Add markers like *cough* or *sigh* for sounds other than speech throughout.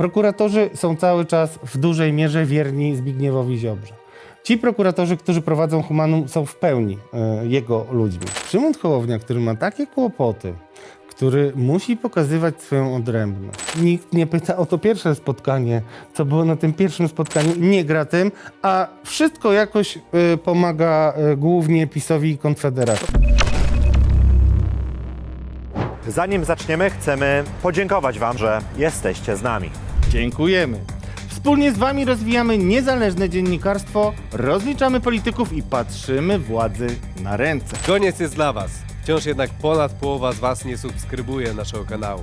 Prokuratorzy są cały czas w dużej mierze wierni Zbigniewowi Ziobrze. Ci prokuratorzy, którzy prowadzą Humanum, są w pełni e, jego ludźmi. Szymon Hołownia, który ma takie kłopoty, który musi pokazywać swoją odrębność. Nikt nie pyta o to pierwsze spotkanie, co było na tym pierwszym spotkaniu, nie gra tym, a wszystko jakoś e, pomaga e, głównie PiSowi i Konfederacji. Zanim zaczniemy, chcemy podziękować Wam, że jesteście z nami. Dziękujemy. Wspólnie z Wami rozwijamy niezależne dziennikarstwo, rozliczamy polityków i patrzymy władzy na ręce. Koniec jest dla Was. Wciąż jednak ponad połowa z Was nie subskrybuje naszego kanału.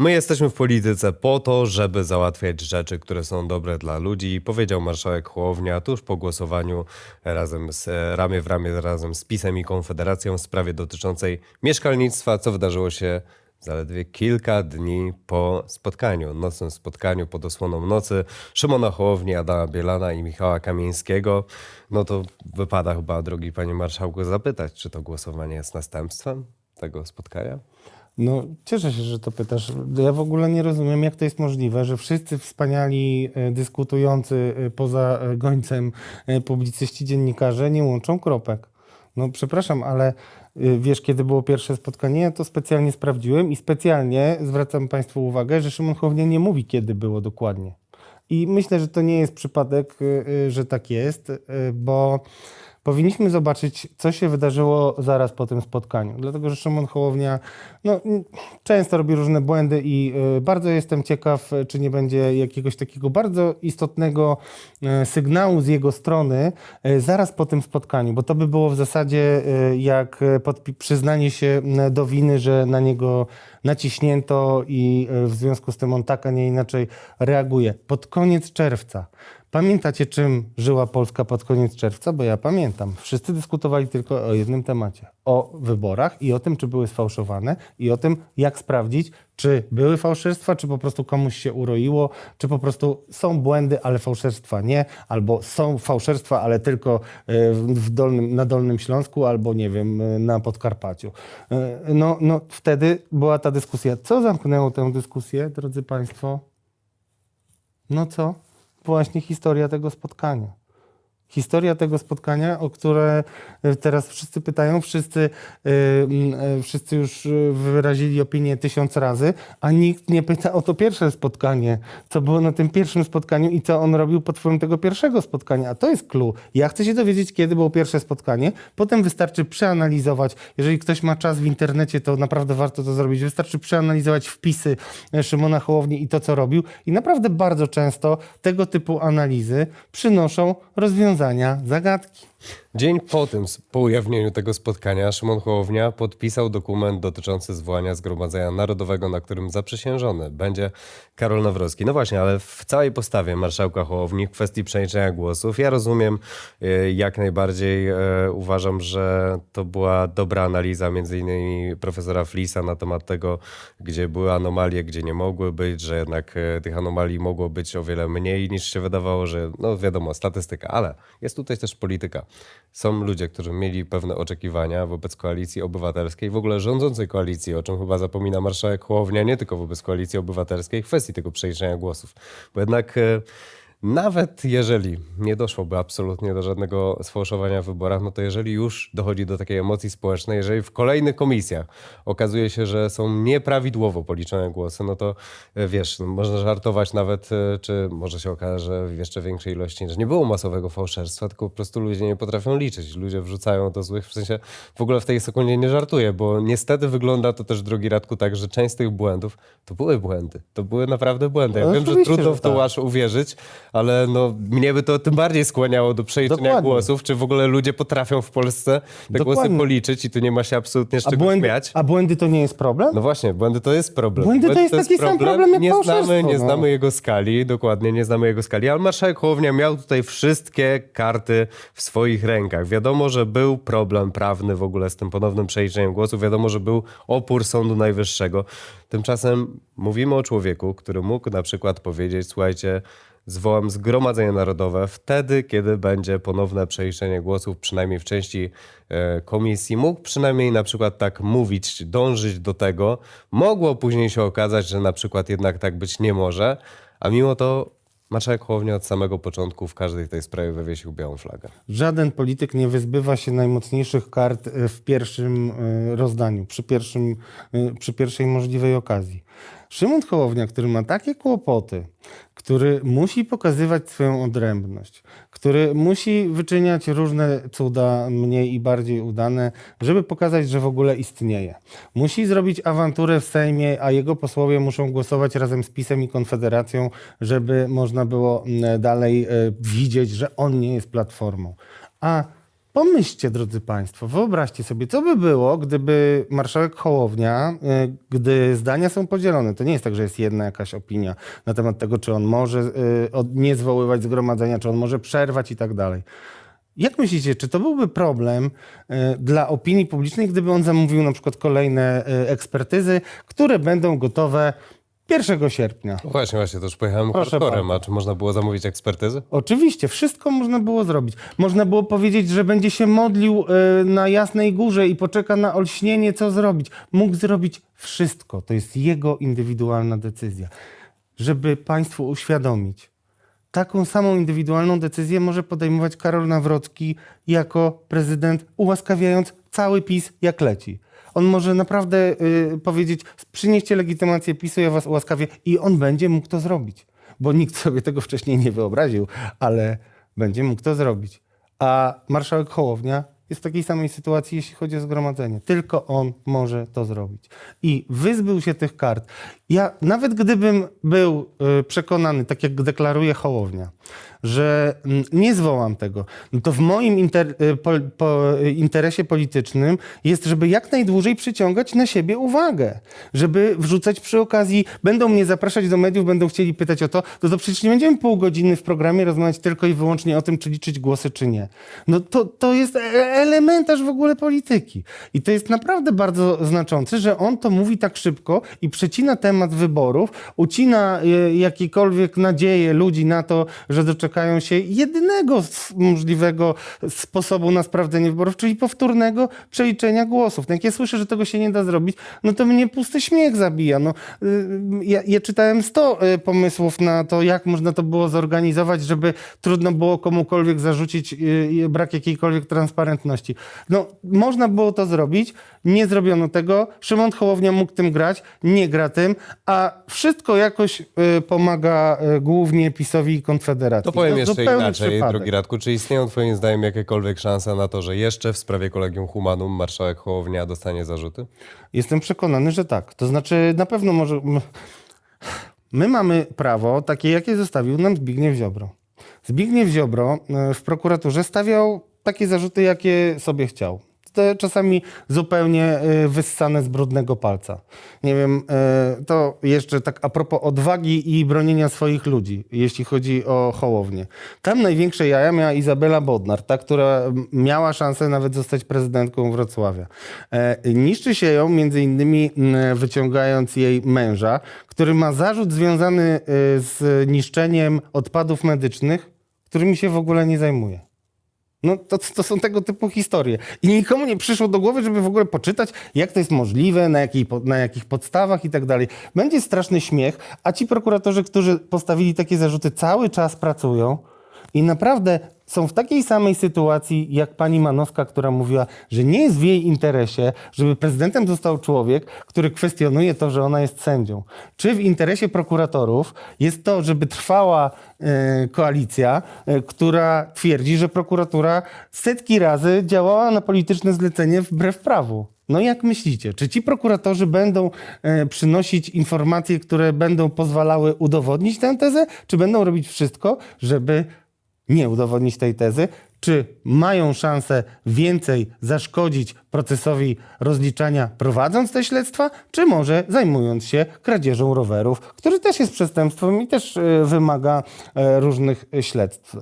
My jesteśmy w polityce po to, żeby załatwiać rzeczy, które są dobre dla ludzi, powiedział marszałek Hołownia tuż po głosowaniu razem z, ramię w ramię razem z PiSem i Konfederacją w sprawie dotyczącej mieszkalnictwa, co wydarzyło się zaledwie kilka dni po spotkaniu, nocnym spotkaniu pod osłoną nocy Szymona Hołowni, Adama Bielana i Michała Kamińskiego. No to wypada chyba, drogi panie marszałku, zapytać, czy to głosowanie jest następstwem tego spotkania? No, cieszę się, że to pytasz. Ja w ogóle nie rozumiem, jak to jest możliwe, że wszyscy wspaniali e, dyskutujący e, poza e, gońcem publicyści, dziennikarze nie łączą kropek. No, przepraszam, ale wiesz, kiedy było pierwsze spotkanie, ja to specjalnie sprawdziłem i specjalnie zwracam Państwu uwagę, że Szymon Hołownia nie mówi, kiedy było dokładnie. I myślę, że to nie jest przypadek, że tak jest, bo powinniśmy zobaczyć, co się wydarzyło zaraz po tym spotkaniu. Dlatego, że Szymon Hołownia no, często robi różne błędy i y, bardzo jestem ciekaw, czy nie będzie jakiegoś takiego bardzo istotnego y, sygnału z jego strony y, zaraz po tym spotkaniu, bo to by było w zasadzie jak przyznanie się do winy, że na niego naciśnięto i w związku z tym on tak, a nie inaczej reaguje. Pod koniec czerwca. Pamiętacie, czym żyła Polska pod koniec czerwca? Bo ja pamiętam. Wszyscy dyskutowali tylko o jednym temacie. O wyborach i o tym, czy były sfałszowane i o tym, jak sprawdzić, czy były fałszerstwa, czy po prostu komuś się uroiło, czy po prostu są błędy, ale fałszerstwa nie, albo są fałszerstwa, ale tylko e, w dolnym, na Dolnym Śląsku, albo nie wiem, e, na Podkarpaciu. E, No, no wtedy była ta dyskusja. Co zamknęło tę dyskusję, drodzy Państwo? No co? Właśnie historia tego spotkania. Historia tego spotkania, o które e, teraz wszyscy pytają, wszyscy, e, m, e, wszyscy już wyrazili opinię tysiąc razy, a nikt nie pyta o to pierwsze spotkanie, co było na tym pierwszym spotkaniu i co on robił pod wpływem tego pierwszego spotkania. A to jest clue. Ja chcę się dowiedzieć, kiedy było pierwsze spotkanie, potem wystarczy przeanalizować. Jeżeli ktoś ma czas w internecie, to naprawdę warto to zrobić. Wystarczy przeanalizować wpisy e, Szymona Hołowni i to, co robił. I naprawdę bardzo często tego typu analizy przynoszą rozwiązania zagadki. Dzień po tym, po ujawnieniu tego spotkania, Szymon Hołownia podpisał dokument dotyczący zwołania Zgromadzenia Narodowego, na którym zaprzysiężony będzie Karol Nawrocki. No właśnie, ale w całej postawie marszałka Hołowni w kwestii przeliczenia głosów, ja rozumiem e, jak najbardziej, e, uważam, że to była dobra analiza między innymi profesora Flisa na temat tego, gdzie były anomalie, gdzie nie mogły być, że jednak e, tych anomalii mogło być o wiele mniej niż się wydawało, że no wiadomo, statystyka, ale jest tutaj też polityka. Są ludzie, którzy mieli pewne oczekiwania wobec koalicji obywatelskiej, w ogóle rządzącej koalicji, o czym chyba zapomina marszałek Hołownia, nie tylko wobec koalicji obywatelskiej, w kwestii tego przeliczenia głosów. Bo jednak e, nawet jeżeli nie doszłoby absolutnie do żadnego sfałszowania w wyborach, no to jeżeli już dochodzi do takiej emocji społecznej, jeżeli w kolejnych komisjach okazuje się, że są nieprawidłowo policzone głosy, no to e, wiesz, no, można żartować nawet, e, czy może się okaże, że w jeszcze większej ilości, że nie było masowego fałszerstwa, tylko po prostu ludzie nie potrafią liczyć. Ludzie wrzucają do złych, w sensie w ogóle w tej sekundzie nie żartuję, bo niestety wygląda to też, drogi Radku, tak, że część z tych błędów to były błędy. To były naprawdę błędy. Ja No wiem, że trudno że w to tak. aż uwierzyć, ale no, mnie by to tym bardziej skłaniało do przeliczenia Dokładnie. głosów, czy w ogóle ludzie potrafią w Polsce te głosy Dokładnie. policzyć i tu nie ma się absolutnie z A czego błędy, śmiać. a błędy to nie jest problem? No właśnie, błędy to jest problem. Błędy to jest taki sam problem jak nie znamy, nie no. znamy jego skali, dokładnie, nie znamy jego skali, ale marszałek Hołownia miał tutaj wszystkie karty w swoich rękach. Wiadomo, że był problem prawny w ogóle z tym ponownym przeliczeniem głosów, wiadomo, że był opór Sądu Najwyższego. Tymczasem mówimy o człowieku, który mógł na przykład powiedzieć, słuchajcie, zwołam zgromadzenie narodowe wtedy, kiedy będzie ponowne przeliczenie głosów, przynajmniej w części e, komisji. Mógł przynajmniej na przykład tak mówić, dążyć do tego. Mogło później się okazać, że na przykład jednak tak być nie może, a mimo to marszałek Hołownia od samego początku w każdej tej sprawie wywiesił białą flagę. Żaden polityk nie wyzbywa się najmocniejszych kart e, w pierwszym e, rozdaniu, przy, pierwszym, przy pierwszej możliwej okazji. Szymon Hołownia, który ma takie kłopoty, który musi pokazywać swoją odrębność, który musi wyczyniać różne cuda, mniej i bardziej udane, żeby pokazać, że w ogóle istnieje. Musi zrobić awanturę w Sejmie, a jego posłowie muszą głosować razem z PiSem i Konfederacją, żeby można było mm, dalej e, widzieć, że on nie jest platformą. A Pomyślcie, drodzy Państwo, wyobraźcie sobie, co by było, gdyby marszałek Hołownia, y, gdy zdania są podzielone, to nie jest tak, że jest jedna jakaś opinia na temat tego, czy on może y, nie zwoływać zgromadzenia, czy on może przerwać i tak dalej. Jak myślicie, czy to byłby problem y, dla opinii publicznej, gdyby on zamówił na przykład kolejne ekspertyzy, które będą gotowe 1 sierpnia? No właśnie, właśnie, to już pojechałem Proszę hardcorem, a czy można było zamówić ekspertyzy? Oczywiście, wszystko można było zrobić. Można było powiedzieć, że będzie się modlił y, na Jasnej Górze i poczeka na olśnienie, co zrobić. Mógł zrobić wszystko. To jest jego indywidualna decyzja. Żeby Państwu uświadomić, taką samą indywidualną decyzję może podejmować Karol Nawrocki jako prezydent, ułaskawiając cały PiS jak leci. On może naprawdę y, powiedzieć, przynieście legitymację PiSu, ja was ułaskawię i on będzie mógł to zrobić. Bo nikt sobie tego wcześniej nie wyobraził, ale będzie mógł to zrobić. A marszałek Hołownia jest w takiej samej sytuacji, jeśli chodzi o zgromadzenie. Tylko on może to zrobić. I wyzbył się tych kart. Ja nawet gdybym był y, przekonany, tak jak deklaruje Hołownia, że mm, nie zwołam tego, no to w moim inter, y, po, po, y, interesie politycznym jest, żeby jak najdłużej przyciągać na siebie uwagę. Żeby wrzucać przy okazji, będą mnie zapraszać do mediów, będą chcieli pytać o to, to, to przecież nie będziemy pół godziny w programie rozmawiać tylko i wyłącznie o tym, czy liczyć głosy, czy nie. No to, to jest e- elementarz w ogóle polityki. I to jest naprawdę bardzo znaczące, że on to mówi tak szybko i przecina temat wyborów, ucina e, jakiekolwiek nadzieje ludzi na to, że doczekają się jedynego możliwego sposobu na sprawdzenie wyborów, czyli powtórnego przeliczenia głosów. No jak ja słyszę, że tego się nie da zrobić, no to mnie pusty śmiech zabija. No, y, ja, ja czytałem 100 y, pomysłów na to, jak można to było zorganizować, żeby trudno było komukolwiek zarzucić y, y, brak jakiejkolwiek transparentności. No, można było to zrobić, nie zrobiono tego. Szymon Hołownia mógł tym grać, nie gra tym, a wszystko jakoś y, pomaga y, głównie PiSowi i Konfederacji. To powiem jeszcze zupełny inaczej, przypadek. drogi Radku. Czy istnieją twoim zdaniem jakiekolwiek szanse na to, że jeszcze w sprawie Kolegium Humanum marszałek Hołownia dostanie zarzuty? Jestem przekonany, że tak. To znaczy, na pewno może. My mamy prawo takie, jakie zostawił nam Zbigniew Ziobro. Zbigniew Ziobro e, w prokuraturze stawiał takie zarzuty, jakie sobie chciał. Te czasami zupełnie e, wyssane z brudnego palca. Nie wiem, e, to jeszcze tak a propos odwagi i bronienia swoich ludzi, jeśli chodzi o Hołownię. Tam największe jaja miała Izabela Bodnar, ta, która miała szansę nawet zostać prezydentką Wrocławia. E, Niszczy się ją między innymi wyciągając jej męża, który ma zarzut związany e, z niszczeniem odpadów medycznych, którymi się w ogóle nie zajmuje. No to, to są tego typu historie. I nikomu nie przyszło do głowy, żeby w ogóle poczytać, jak to jest możliwe, na, jakiej, na jakich podstawach i tak dalej. Będzie straszny śmiech, a ci prokuratorzy, którzy postawili takie zarzuty, cały czas pracują i naprawdę są w takiej samej sytuacji jak pani Manowska, która mówiła, że nie jest w jej interesie, żeby prezydentem został człowiek, który kwestionuje to, że ona jest sędzią. Czy w interesie prokuratorów jest to, żeby trwała e, koalicja, e, która twierdzi, że prokuratura setki razy działała na polityczne zlecenie wbrew prawu. No jak myślicie, czy ci prokuratorzy będą e, przynosić informacje, które będą pozwalały udowodnić tę tezę, czy będą robić wszystko, żeby nie udowodnić tej tezy? Czy mają szansę więcej zaszkodzić procesowi rozliczania prowadząc te śledztwa, czy może zajmując się kradzieżą rowerów, który też jest przestępstwem i też e, wymaga e, różnych śledztw.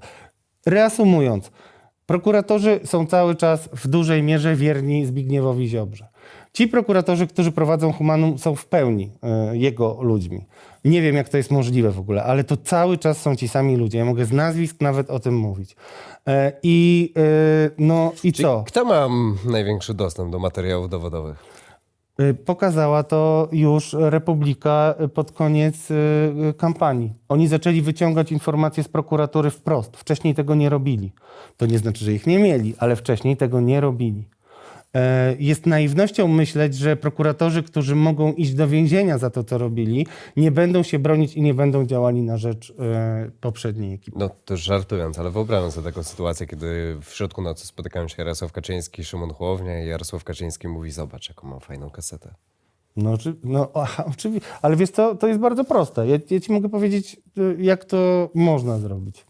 Reasumując, prokuratorzy są cały czas w dużej mierze wierni Zbigniewowi Ziobrze. Ci prokuratorzy, którzy prowadzą Humanum, są w pełni e, jego ludźmi. Nie wiem, jak to jest możliwe w ogóle, ale to cały czas są ci sami ludzie. Ja mogę z nazwisk nawet o tym mówić. E, I e, no i co? Kto ma największy dostęp do materiałów dowodowych? Y, Pokazała to już Republika pod koniec kampanii. Oni zaczęli wyciągać informacje z prokuratury wprost. Wcześniej tego nie robili. To nie znaczy, że ich nie mieli, ale wcześniej tego nie robili. E, Jest naiwnością myśleć, że prokuratorzy, którzy mogą iść do więzienia za to, co robili, nie będą się bronić i nie będą działali na rzecz e, poprzedniej ekipy. No to już żartując, ale wyobrażam sobie taką sytuację, kiedy w środku nocy spotykają się Jarosław Kaczyński, Szymon Hołownia i Jarosław Kaczyński mówi, zobacz jaką mam fajną kasetę. No, no aha, oczywiście. Ale wiesz co, to jest bardzo proste. Ja, ja ci mogę powiedzieć, y, jak to można zrobić.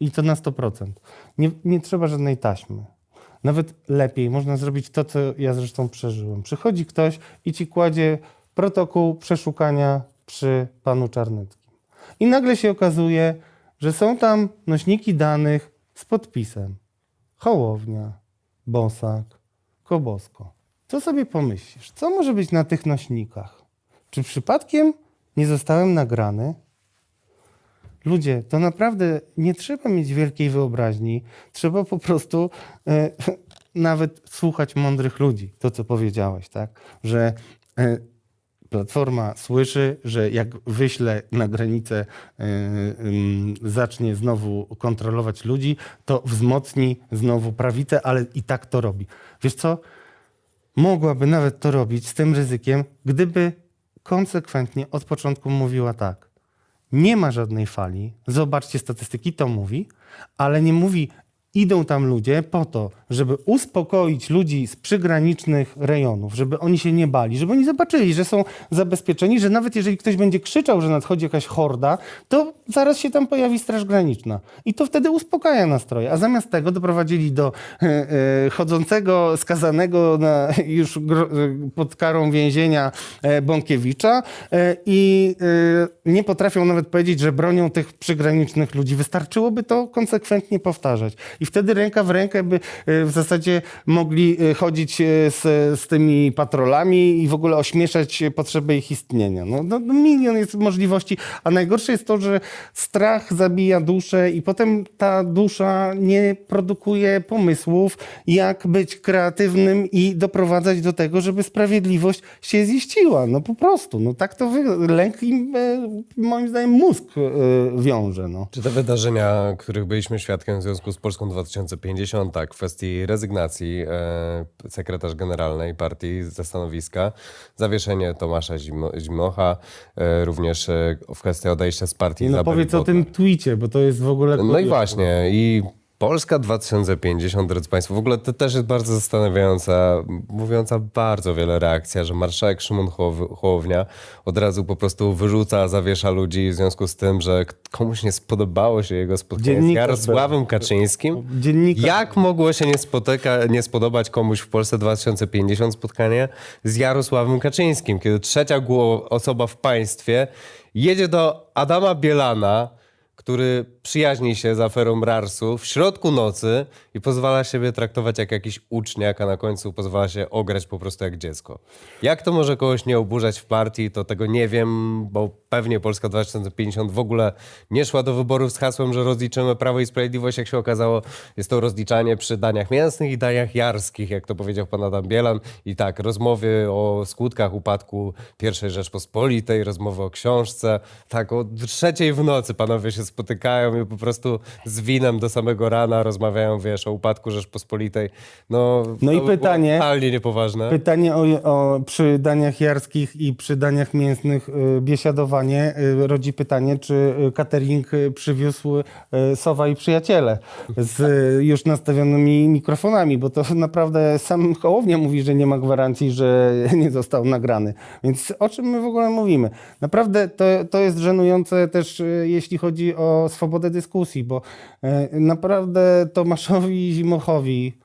I to na 100%. Nie, nie trzeba żadnej taśmy. Nawet lepiej można zrobić to, co ja zresztą przeżyłem. Przychodzi ktoś i ci kładzie protokół przeszukania przy panu Czarneckim. I nagle się okazuje, że są tam nośniki danych z podpisem. Hołownia, Bosak, Kobosko. Co sobie pomyślisz? Co może być na tych nośnikach? Czy przypadkiem nie zostałem nagrany? Ludzie, to naprawdę nie trzeba mieć wielkiej wyobraźni. Trzeba po prostu e, *laughs* nawet słuchać mądrych ludzi. To, co powiedziałeś, tak? Że e, Platforma słyszy, że jak wyśle na granicę, e, ym, zacznie znowu kontrolować ludzi, to wzmocni znowu prawicę, ale i tak to robi. Wiesz co? mogłaby nawet to robić z tym ryzykiem, gdyby konsekwentnie od początku mówiła tak. Nie ma żadnej fali, zobaczcie statystyki, to mówi, ale nie mówi, idą tam ludzie po to, żeby uspokoić ludzi z przygranicznych rejonów, żeby oni się nie bali, żeby oni zobaczyli, że są zabezpieczeni, że nawet jeżeli ktoś będzie krzyczał, że nadchodzi jakaś horda, to zaraz się tam pojawi Straż Graniczna. I to wtedy uspokaja nastroje. A zamiast tego doprowadzili do e, e, chodzącego, skazanego na, już gro, e, pod karą więzienia e, Bąkiewicza i nie potrafią nawet powiedzieć, że bronią tych przygranicznych ludzi. Wystarczyłoby to konsekwentnie powtarzać. I wtedy ręka w rękę by e, w zasadzie mogli e, chodzić e, z, z tymi patrolami i w ogóle ośmieszać potrzebę ich istnienia. No, no, no milion jest możliwości, a najgorsze jest to, że strach zabija duszę i potem ta dusza nie produkuje pomysłów, jak być kreatywnym i doprowadzać do tego, żeby sprawiedliwość się ziściła. No po prostu. No tak to wy... lęk im, moim zdaniem, mózg wiąże. No. Czy te wydarzenia, których byliśmy świadkiem w związku z Polską 2050, tak, kwestii rezygnacji e, sekretarz generalnej partii ze stanowiska, zawieszenie Tomasza Zimo, Zimocha, e, również e, w kwestii odejścia z partii No Izabeli powiedz o tym twicie, bo to jest w ogóle... No i właśnie, i Polska 2050, drodzy Państwo, w ogóle to też jest bardzo zastanawiająca, mówiąca bardzo wiele reakcja, że marszałek Szymon Hołow- Hołownia od razu po prostu wyrzuca, zawiesza ludzi w związku z tym, że komuś nie spodobało się jego spotkanie z Dziennikarz Jarosławem Kaczyńskim. Dziennikarz. Jak mogło się nie, spotyka, nie spodobać komuś w Polsce 2050 spotkanie z Jarosławem Kaczyńskim, kiedy trzecia osoba w państwie jedzie do Adama Bielana, który przyjaźni się z aferą Rarsu w środku nocy i pozwala siebie traktować jak jakiś uczniak, a na końcu pozwala się ograć po prostu jak dziecko. Jak to może kogoś nie oburzać w partii, to tego nie wiem, bo pewnie Polska 2050 w ogóle nie szła do wyborów z hasłem, że rozliczymy Prawo i Sprawiedliwość. Jak się okazało, jest to rozliczanie przy daniach mięsnych i daniach jarskich, jak to powiedział pan Adam Bielan. I tak, rozmowy o skutkach upadku I Rzeczpospolitej, rozmowy o książce. Tak, o trzeciej w nocy panowie się spotykają i po prostu z winem do samego rana rozmawiają, wiesz, o upadku Rzeczpospolitej. No, No i pytanie- Totalnie niepoważne. Pytanie o, o przy daniach jarskich i przy daniach mięsnych y, biesiadowanie y, rodzi pytanie, czy y, catering y, przywiózł y, Sowa i przyjaciele z y, już nastawionymi mikrofonami, bo to naprawdę sam Hołownia mówi, że nie ma gwarancji, że *laughs* nie został nagrany. Więc o czym my w ogóle mówimy? Naprawdę to, to jest żenujące też, y, jeśli chodzi o swobodę dyskusji, bo y, naprawdę Tomaszowi Zimochowi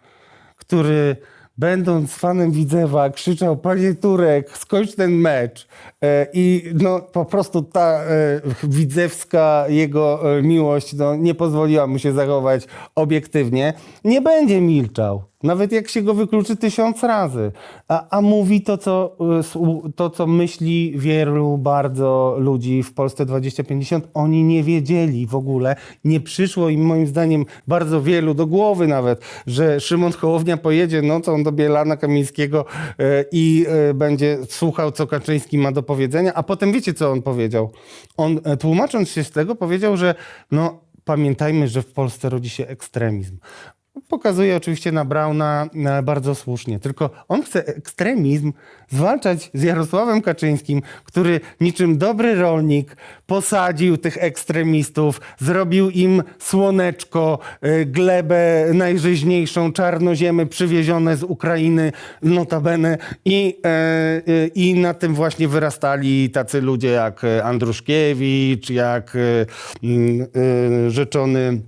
który będąc fanem Widzewa krzyczał panie Turek, skończ ten mecz e, i no po prostu ta e, widzewska jego e, miłość no, nie pozwoliła mu się zachować obiektywnie, nie będzie milczał. Nawet jak się go wykluczy tysiąc razy. A, a mówi to co, słu- to, co myśli wielu bardzo ludzi w Polsce 2050. Oni nie wiedzieli w ogóle, nie przyszło im moim zdaniem bardzo wielu do głowy nawet, że Szymon Hołownia pojedzie nocą do Bielana Kamińskiego e, i e, będzie słuchał, co Kaczyński ma do powiedzenia. A potem wiecie, co on powiedział? On e, tłumacząc się z tego powiedział, że no pamiętajmy, że w Polsce rodzi się ekstremizm. Pokazuje oczywiście na Brauna e, bardzo słusznie. Tylko on chce ekstremizm zwalczać z Jarosławem Kaczyńskim, który niczym dobry rolnik posadził tych ekstremistów, zrobił im słoneczko, e, glebę najżyźniejszą, czarnoziemy przywiezione z Ukrainy, notabene. I, e, I na tym właśnie wyrastali tacy ludzie jak Andruszkiewicz, jak rzeczony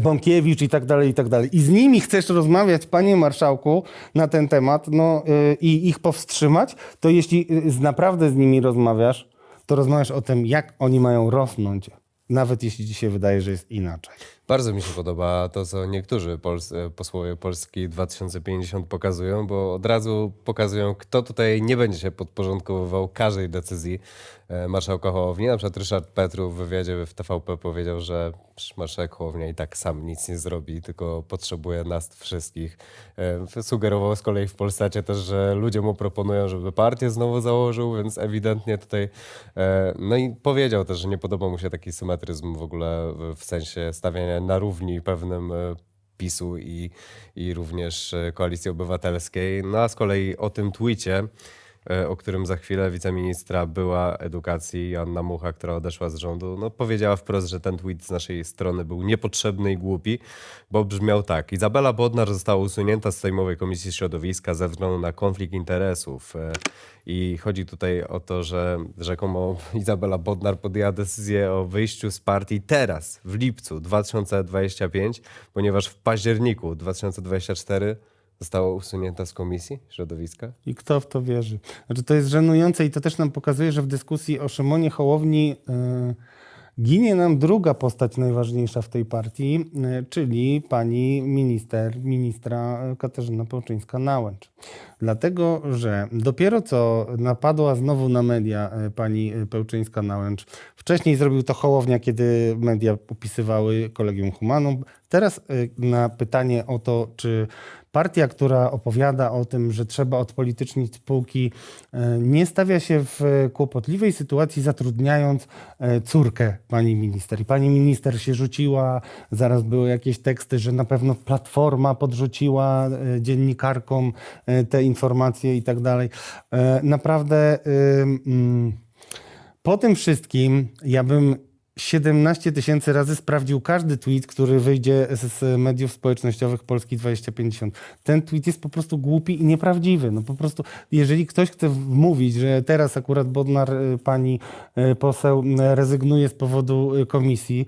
Bąkiewicz i tak dalej, i tak dalej. I z nimi chcesz rozmawiać, panie marszałku, na ten temat no, y, i ich powstrzymać, to jeśli z, naprawdę z nimi rozmawiasz, to rozmawiasz o tym, jak oni mają rosnąć, nawet jeśli ci się wydaje, że jest inaczej. Bardzo mi się podoba to, co niektórzy pols posłowie Polski 2050 pokazują, bo od razu pokazują, kto tutaj nie będzie się podporządkowywał każdej decyzji e, marszałka Hołowni. Na przykład Ryszard Petru w wywiadzie w TVP powiedział, że marszałek Hołownia i tak sam nic nie zrobi, tylko potrzebuje nas wszystkich. E, Sugerował z kolei w Polsacie też, że ludzie mu proponują, żeby partię znowu założył, więc ewidentnie tutaj... e, No i powiedział też, że nie podoba mu się taki symetryzm w ogóle w sensie stawiania na równi pewnym e, PiSu i, i również e, Koalicji Obywatelskiej. No a z kolei o tym twicie, e, o którym za chwilę wiceministra była edukacji Joanna Mucha, która odeszła z rządu, no powiedziała wprost, że ten tweet z naszej strony był niepotrzebny i głupi, bo brzmiał tak. Izabela Bodnar została usunięta z Sejmowej Komisji Środowiska ze względu na konflikt interesów. E, I chodzi tutaj o to, że rzekomo *laughs* Izabela Bodnar podjęła decyzję o wyjściu z partii teraz, w lipcu 2025, ponieważ w październiku 2024 została usunięta z Komisji Środowiska. I kto w to wierzy? Znaczy, to jest żenujące i to też nam pokazuje, że w dyskusji o Szymonie Hołowni y, ginie nam druga postać najważniejsza w tej partii, y, czyli pani minister, ministra Katarzyna Pełczyńska-Nałęcz. Dlatego, że dopiero co napadła znowu na media y, pani Pełczyńska-Nałęcz. Wcześniej zrobił to Hołownia, kiedy media opisywały Kolegium Humanum. Teraz na pytanie o to, czy partia, która opowiada o tym, że trzeba odpolitycznić spółki, e, nie stawia się w kłopotliwej sytuacji, zatrudniając e, córkę pani minister. I pani minister się rzuciła, zaraz były jakieś teksty, że na pewno Platforma podrzuciła e, dziennikarkom te informacje i tak dalej. Naprawdę. mm, po tym wszystkim ja bym 17 tysięcy razy sprawdził każdy tweet, który wyjdzie z, mediów społecznościowych Polski 2050. Ten tweet jest po prostu głupi i nieprawdziwy. No po prostu, jeżeli ktoś chce mówić, że teraz akurat Bodnar, y, pani y, poseł, y, rezygnuje z powodu komisji,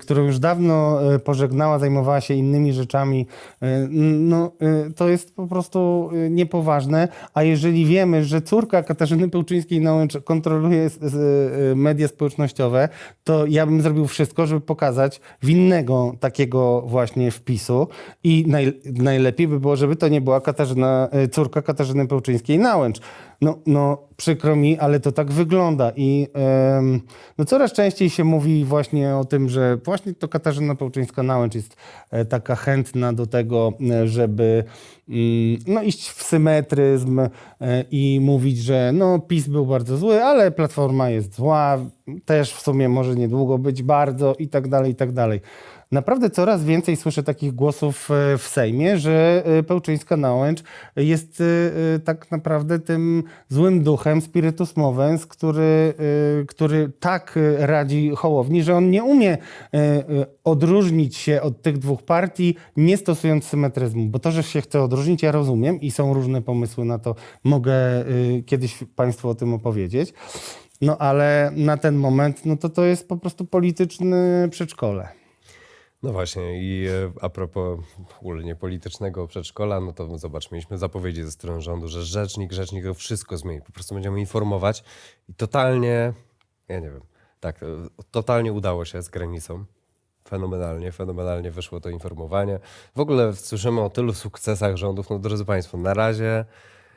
którą już dawno pożegnała, zajmowała się innymi rzeczami, no to jest po prostu niepoważne. A jeżeli wiemy, że córka Katarzyny Pełczyńskiej-Nałęcz kontroluje media społecznościowe, to ja bym zrobił wszystko, żeby pokazać winnego takiego właśnie wpisu i naj, najlepiej by było, żeby to nie była Katarzyna, y, córka Katarzyny Pełczyńskiej-Nałęcz. No, no przykro mi, ale to tak wygląda i no coraz częściej się mówi właśnie o tym, że właśnie to Katarzyna Pełczyńska-Nałęcz jest e, taka chętna do tego, e, żeby mm, no, iść w symetryzm e, i mówić, że no PiS był bardzo zły, ale Platforma jest zła, też w sumie może niedługo być bardzo i tak dalej, i tak dalej. Naprawdę coraz więcej słyszę takich głosów e, w Sejmie, że e, Pełczyńska-Nałęcz jest e, tak naprawdę tym złym duchem, spiritus movens, który, który tak radzi Hołowni, że on nie umie odróżnić się od tych dwóch partii, nie stosując symetryzmu. Bo to, że się chce odróżnić, ja rozumiem i są różne pomysły na to. Mogę kiedyś Państwu o tym opowiedzieć. No ale na ten moment, no to to jest po prostu polityczne przedszkole. No właśnie i e, a propos ogólnie politycznego przedszkola, no to zobacz, mieliśmy zapowiedzi ze strony rządu, że rzecznik, rzecznik to wszystko zmieni. Po prostu będziemy informować i totalnie, ja nie wiem, tak, e, totalnie udało się z granicą. Fenomenalnie, fenomenalnie wyszło to informowanie. W ogóle słyszymy o tylu sukcesach rządów. No drodzy Państwo, na razie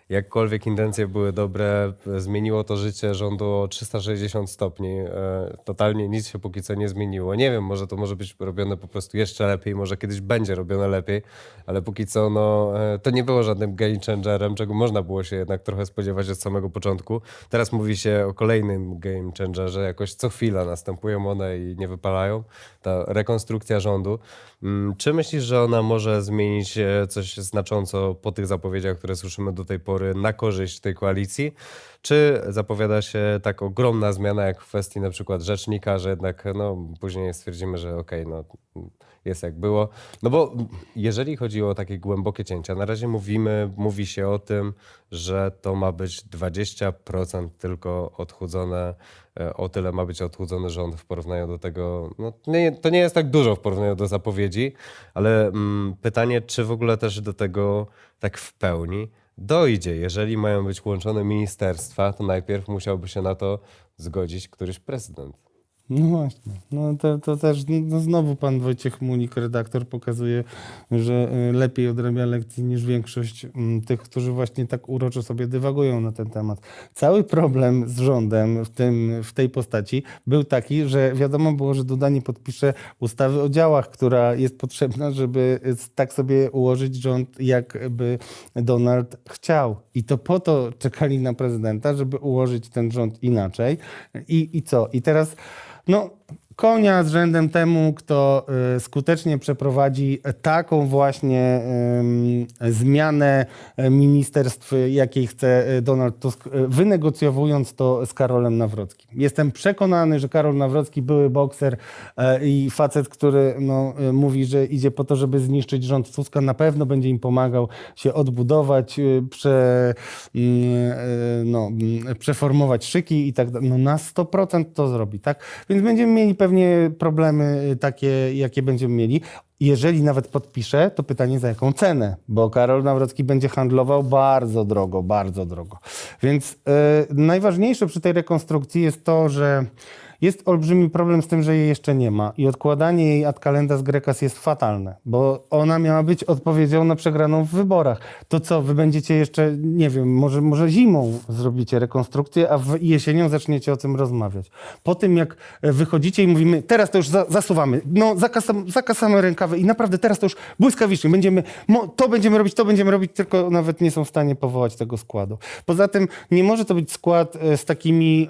jakkolwiek intencje były dobre, zmieniło to życie rządu o 360 stopni. E, Totalnie nic się póki co nie zmieniło. Nie wiem, może to może być robione po prostu jeszcze lepiej, może kiedyś będzie robione lepiej, ale póki co no, e, to nie było żadnym game changerem, czego można było się jednak trochę spodziewać od samego początku. Teraz mówi się o kolejnym game changerze, jakoś co chwila następują one i nie wypalają. Ta rekonstrukcja rządu. Mm, Czy myślisz, że ona może zmienić e, coś znacząco po tych zapowiedziach, które słyszymy do tej pory na korzyść tej koalicji? Czy zapowiada się tak ogromna zmiana jak w kwestii na przykład rzecznika, że jednak no, później stwierdzimy, że okej, no jest jak było. No bo jeżeli chodzi o takie głębokie cięcia, na razie mówimy, mówi się o tym, że to ma być 20% tylko odchudzone, e, o tyle ma być odchudzony rząd w porównaniu do tego, no nie, to nie jest tak dużo w porównaniu do zapowiedzi, ale mm, pytanie, czy w ogóle też do tego tak w pełni dojdzie. Jeżeli mają być łączone ministerstwa, to najpierw musiałby się na to zgodzić któryś prezydent. No właśnie. No to, to też no znowu pan Wojciech Mulik, redaktor, pokazuje, że y, lepiej odrabia lekcji niż większość mm, tych, którzy właśnie tak uroczo sobie dywagują na ten temat. Cały problem z rządem w, tym, w tej postaci był taki, że wiadomo było, że Duda nie podpisze ustawy o działach, która jest potrzebna, żeby tak sobie ułożyć rząd, jakby Donald chciał. I to po to czekali na prezydenta, żeby ułożyć ten rząd inaczej. I, i co? I teraz no, konia z rzędem temu, kto y, skutecznie przeprowadzi taką właśnie zmianę y, ministerstw, jakiej chce y, Donald Tusk, y, wynegocjowując to z Karolem Nawrockim. Jestem przekonany, że Karol Nawrocki, były bokser i facet, który no, mówi, że idzie po to, żeby zniszczyć rząd Tuska, na pewno będzie im pomagał się odbudować, prze, mm, no, mm, przeformować szyki i tak dalej. No na 100% to zrobi, tak? Więc będziemy mieli pewnie problemy y, takie, jakie będziemy mieli. Jeżeli nawet podpisze, to pytanie za jaką cenę, bo Karol Nawrocki będzie handlował bardzo drogo, bardzo drogo. Więc y, najważniejsze przy tej rekonstrukcji jest to, że jest olbrzymi problem z tym, że jej jeszcze nie ma i odkładanie jej ad kalendas grecas jest fatalne, bo ona miała być odpowiedzią na przegraną w wyborach. To co, wy będziecie jeszcze, nie wiem, może, może zimą zrobicie rekonstrukcję, a w jesienią zaczniecie o tym rozmawiać. Po tym jak e, wychodzicie i mówimy, teraz to już za, zasuwamy, no zakasam, zakasamy rękawy i naprawdę teraz to już błyskawicznie będziemy, to będziemy robić, to będziemy robić, tylko nawet nie są w stanie powołać tego składu. Poza tym nie może to być skład e, z takimi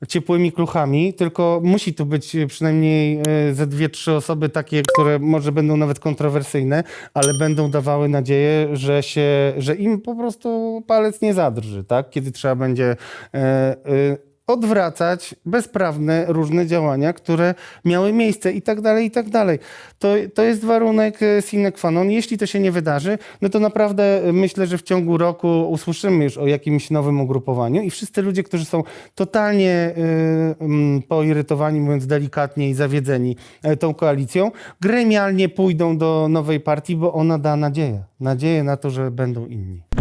e, ciepłymi kluchami, tylko musi tu być przynajmniej e, ze dwie, trzy osoby takie, które może będą nawet kontrowersyjne, ale będą dawały nadzieję, że, się, że im po prostu palec nie zadrży, tak? kiedy trzeba będzie e, e, odwracać bezprawne różne działania, które miały miejsce i tak dalej, i tak dalej. To, to jest warunek e, sine qua non. Jeśli to się nie wydarzy, no to naprawdę e, myślę, że w ciągu roku usłyszymy już o jakimś nowym ugrupowaniu i wszyscy ludzie, którzy są totalnie y, poirytowani, mówiąc delikatnie i zawiedzeni e, tą koalicją, gremialnie pójdą do nowej partii, bo ona da nadzieję. Nadzieję na to, że będą inni.